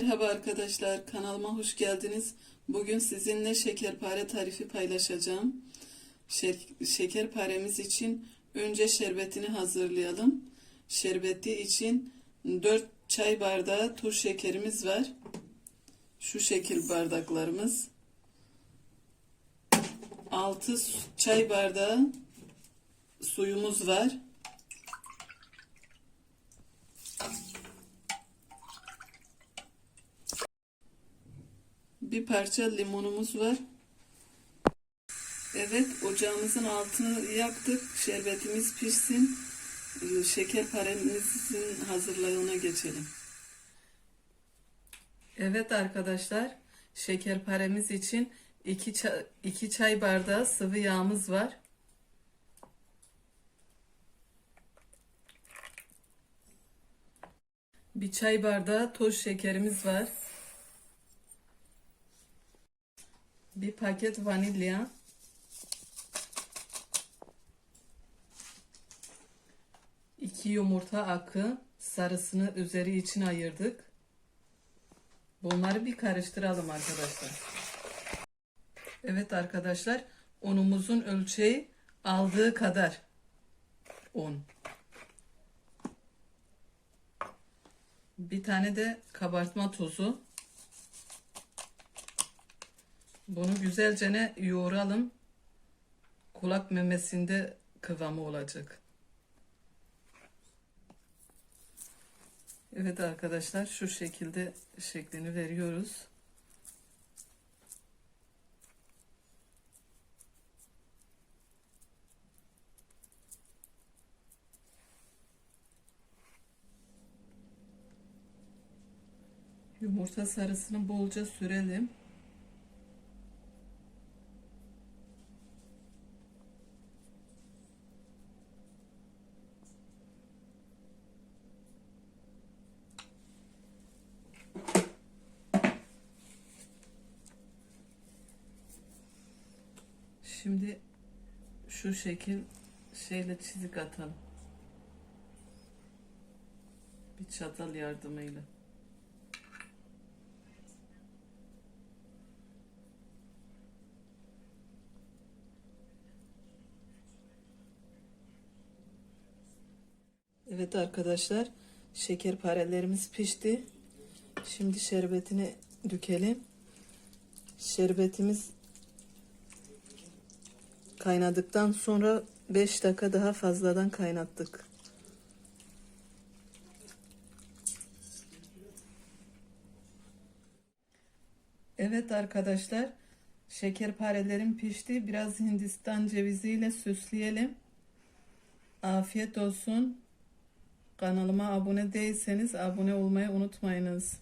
Merhaba arkadaşlar, kanalıma hoş geldiniz. Bugün sizinle şekerpare tarifi paylaşacağım. Şekerparemiz için önce şerbetini hazırlayalım. Şerbeti için 4 çay bardağı toz şekerimiz var. Şu şekil bardaklarımız. 6 çay bardağı suyumuz var. Bir parça limonumuz var. Evet, ocağımızın altını yaktık. Şerbetimiz pişsin. Ee, Şekerparemizin hazırlığına geçelim. Evet arkadaşlar, şekerparemiz için 2 çay, iki çay bardağı sıvı yağımız var. Bir çay bardağı toz şekerimiz var. Bir paket vanilya. İki yumurta akı sarısını üzeri için ayırdık. Bunları bir karıştıralım arkadaşlar. Evet arkadaşlar unumuzun ölçeği aldığı kadar un. Bir tane de kabartma tozu. Bunu güzelce ne yoğuralım. Kulak memesinde kıvamı olacak. Evet arkadaşlar şu şekilde şeklini veriyoruz. Yumurta sarısını bolca sürelim. Şimdi şu şekil şeyle çizik atalım. Bir çatal yardımıyla. Evet arkadaşlar şekerparelerimiz pişti. Şimdi şerbetini dökelim. Şerbetimiz kaynadıktan sonra 5 dakika daha fazladan kaynattık. Evet arkadaşlar şekerparelerim pişti. Biraz Hindistan ceviziyle süsleyelim. Afiyet olsun. Kanalıma abone değilseniz abone olmayı unutmayınız.